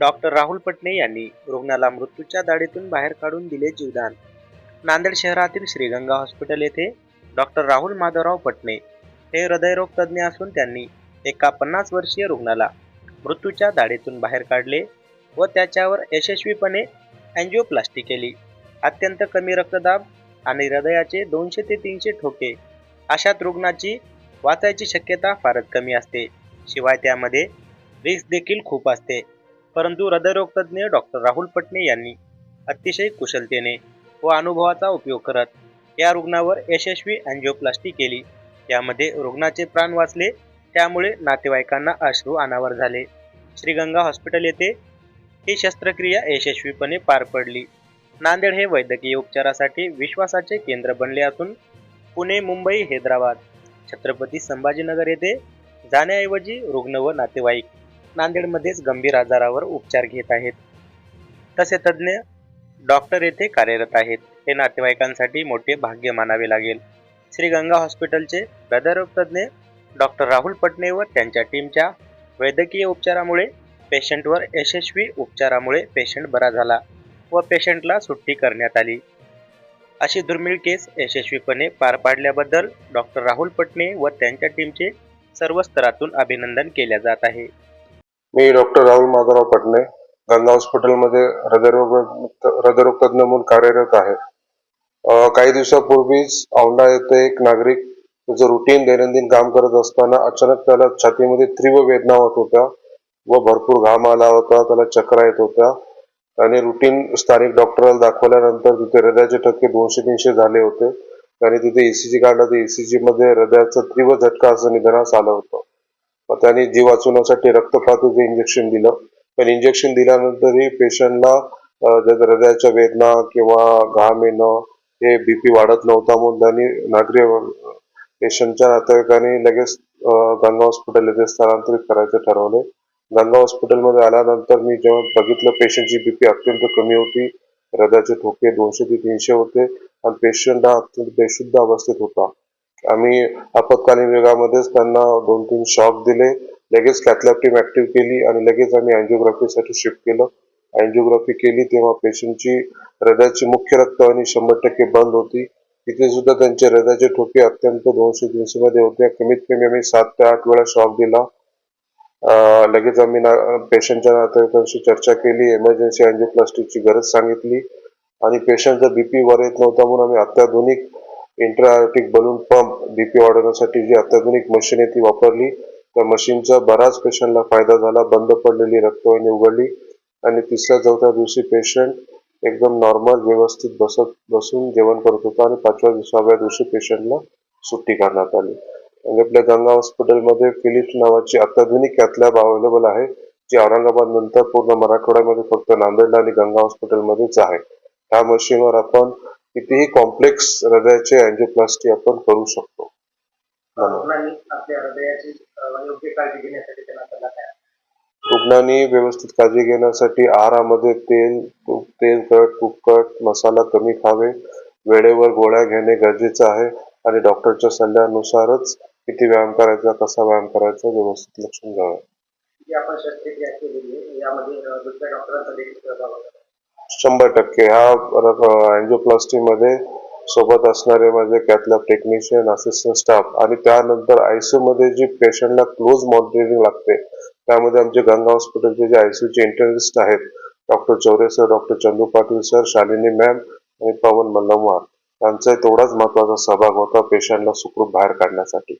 Doctor Rahul Patne यांनी रुग्णाला मृत्यूच्या दाढीतून बाहेर काढून दिले जीवदान. नांदेड शहरातील श्रीगंगा हॉस्पिटल येथे डॉक्टर राहुल माधवराव पटणे हे हृदयरोग तज्ज्ञ असून त्यांनी एका पन्नास वर्षीय रुग्णाला मृत्यूच्या दाढीतून बाहेर काढले व त्याच्यावर यशस्वीपणे अँजिओप्लास्टी केली. अत्यंत कमी रक्तदाब आणि हृदयाचे दोनशे ते तीनशे ठोके अशात रुग्णाची वाचायची शक्यता फारच कमी असते. शिवाय त्यामध्ये रिस्क देखील खूप असते. परंतु हृदयरोगतज्ञ डॉक्टर राहुल पटणे यांनी अतिशय कुशलतेने व अनुभवाचा उपयोग करत या रुग्णावर यशस्वी अँजिओप्लास्टी केली. यामध्ये रुग्णाचे प्राण वाचले त्यामुळे नातेवाईकांना अश्रू अनावर झाले. श्रीगंगा हॉस्पिटल येथे ही शस्त्रक्रिया यशस्वीपणे पार पडली. नांदेड हे वैद्यकीय उपचारासाठी विश्वासाचे केंद्र बनले असून पुणे मुंबई हैदराबाद छत्रपती संभाजीनगर येथे जाण्याऐवजी रुग्ण व नातेवाईक नांदेडमध्येच गंभीर आजारावर उपचार घेत आहेत. तसे तज्ज्ञ डॉक्टर येथे कार्यरत आहेत. हे नातेवाईकांसाठी मोठे भाग्य मानावे लागेल. श्री गंगा हॉस्पिटलचे हृदयरोग तज्ज्ञ डॉक्टर राहुल पटणे व त्यांच्या टीमच्या वैद्यकीय उपचारामुळे पेशंटवर यशस्वी उपचारामुळे पेशंट बरा झाला व पेशंटला सुट्टी करण्यात आली. अशी दुर्मिळ केस यशस्वीपणे पार पाडल्याबद्दल डॉक्टर राहुल पटणे व त्यांच्या टीमचे सर्व स्तरातून अभिनंदन केले जात आहे. मी डॉक्टर राहुल माधवराव पटणे गंगा हॉस्पिटलमध्ये हृदयरोग हृदयरोग तज्ज्ञ म्हणून कार्यरत आहे. काही दिवसापूर्वीच औंढा येथे एक नागरिक त्याचं रुटीन दैनंदिन काम करत असताना अचानक त्याला छातीमध्ये तीव्र वेदना होत होत्या व भरपूर घाम आला होता त्याला चक्रा येत होत्या आणि रुटीन स्थानिक डॉक्टरला दाखवल्यानंतर तिथे हृदयाचे टक्के दोनशे तीनशे झाले होते. त्याने तिथे ईसीजी काढला. तर ECG मध्ये हृदयाचा तीव्र झटका असं निधनास आलं होतं. मग त्याने जीव वाचवण्यासाठी रक्तपातूचं इंजेक्शन दिलं पण इंजेक्शन दिल्यानंतरही पेशंटला हृदयाच्या वेदना किंवा घाम येणं हे बीपी वाढत नव्हता म्हणून त्यांनी नागरी पेशंटच्या नातेवाईकांनी लगेच गंगा हॉस्पिटल येथे स्थलांतरित करायचं ठरवले. गंगा हॉस्पिटलमध्ये आल्यानंतर मी जेव्हा बघितलं पेशंटची बीपी अत्यंत कमी होती हृदयाचे ठोके दोनशे ते तीनशे होते आणि पेशंट हा अत्यंत बेशुद्ध अवस्थेत होता. आम्ही आपत्कालीन विभागामध्येच त्यांना दोन तीन शॉक दिले. लगेच कॅथलॅब टीम ऍक्टिव्ह केली आणि लगेच आम्ही अँजिओग्राफीसाठी शिफ्ट केलं. अँजिओग्राफी केली तेव्हा पेशंटची हृदयाची मुख्य रक्तवाहिनी शंभर टक्के बंद होती. तिथे सुद्धा त्यांचे हृदयाचे ठोके अत्यंत दोनशे तीनशे मध्ये होते. कमीत कमी आम्ही सात ते आठ वेळा शॉक दिला. लगेच आम्ही पेशंटच्या नातेवाईकांशी चर्चा केली. इमर्जन्सी अँजिओप्लास्टिकची गरज सांगितली. आणि पेशंटचा बीपी वर येत नव्हता म्हणून आम्ही अत्याधुनिक इंट्राटिक बलून पंप बीपी वाढवण्यासाठी जी अत्याधुनिक मशीन आहे ती वापरली. त्या मशीनचा बराच पेशंटला फायदा झाला. बंद पडलेली रक्तवाहिनी उघडली. आणि तिसऱ्या चौथ्या दिवशी पेशंट एकदम नॉर्मल व्यवस्थित बसत बसून जेवण करत होता. आणि पाचव्या सहाव्या दिवशी पेशंटला सुट्टी करण्यात आली. आणि आपल्या गंगा हॉस्पिटलमध्ये फिलिप्स नावाची अत्याधुनिक कॅथलॅब अवेलेबल आहे जी औरंगाबाद नंतर पूर्ण मराठवाड्यामध्ये फक्त नांदेडला आणि गंगा हॉस्पिटलमध्येच आहे. त्या मशीनवर आपण कितीही कॉम्प्लेक्स हृदयाचे अँजिओप्लास्टी आपण करू शकतो. रुग्णांनी व्यवस्थित काळजी घेण्यासाठी आहारामध्ये तेल तूप तेलकट तुपकट मसाला कमी खावे. वेळेवर गोळ्या घेणे गरजेचं आहे आणि डॉक्टरच्या सल्ल्यानुसारच किती व्यायाम करायचा कसा व्यायाम करायचा व्यवस्थित लक्ष घ्यावं. आपण शस्त्रक्रिया केलेली यामध्ये दुसऱ्या डॉक्टरांचा देखील सहभाग होता. शंभर टक्के. हा अँजिओप्लास्टी मध्ये सोबत असणारे माझे कॅथलॅब टेक्निशियन असिस्टंट स्टाफ आणि त्यानंतर आयसीयू मध्ये जी पेशंटला क्लोज मॉनिटरिंग लागते त्यामध्ये आमचे गंगा हॉस्पिटलचे जे आयसीयू चे इंटर्निस्ट आहेत doctor Chaure sir doctor Chandu Patil sir Shalini ma'am आणि पवन मल्लमवार यांचा तेवढाच महत्त्वाचा सहभाग होता पेशंटला सुखरूप बाहेर काढण्यासाठी.